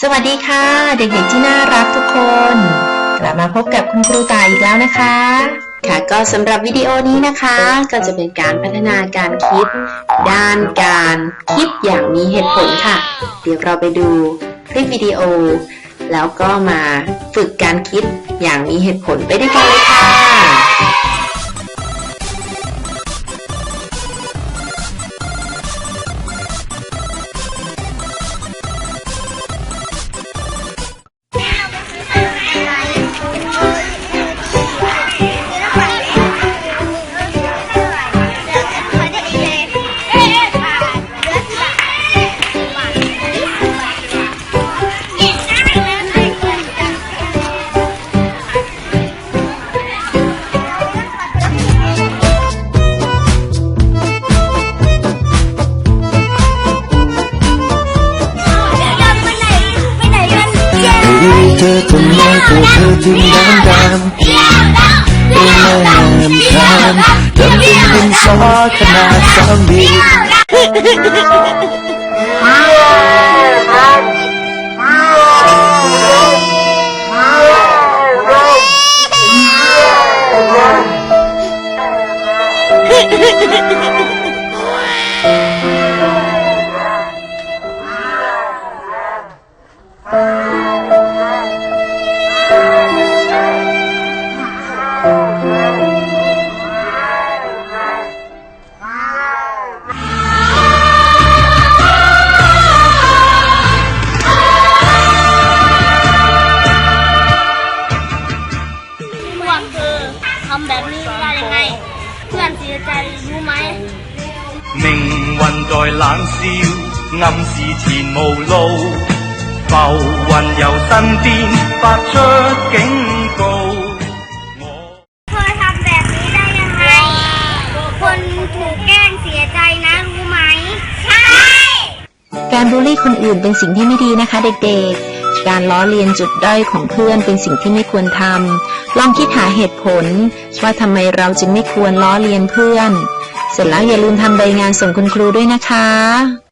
สวัสดีค่ะ เด็กๆที่น่ารักทุกคน กลับมาพบกับคุณครูตายอีกแล้วนะคะ ค่ะก็สำหรับวิดีโอนี้นะคะ ก็จะเป็นการพัฒนาการคิด ด้านการคิดอย่างมีเหตุผลค่ะ เดี๋ยวเราไปดูคลิปวิดีโอ แล้วก็มาฝึกการคิดอย่างมีเหตุผลไปด้วยกันเลยค่ะ ตัวเธอจึงดำดำเป็นแม่แหม ำแบบนี้ได้ยังไง เพื่อนเสียใจรู้ไหม 命运在冷笑，暗示前无路。浮云由身边发出警告。我 เธอทำแบบนี้ได้ยังไง คนถูกแกล้งเสียใจนะรู้ไหม ใช่ การบูลลี่คนอื่นเป็นสิ่งที่ไม่ดีนะคะเด็กๆ การล้อเลียนจุดด้อยของเพื่อนเป็นสิ่งที่ไม่ควรทำลองคิดหาเหตุผล ว่าทำไมเราจึงไม่ควรล้อเลียนเพื่อน เสร็จแล้วอย่าลืมทำใบงานส่งคุณครูด้วยนะคะ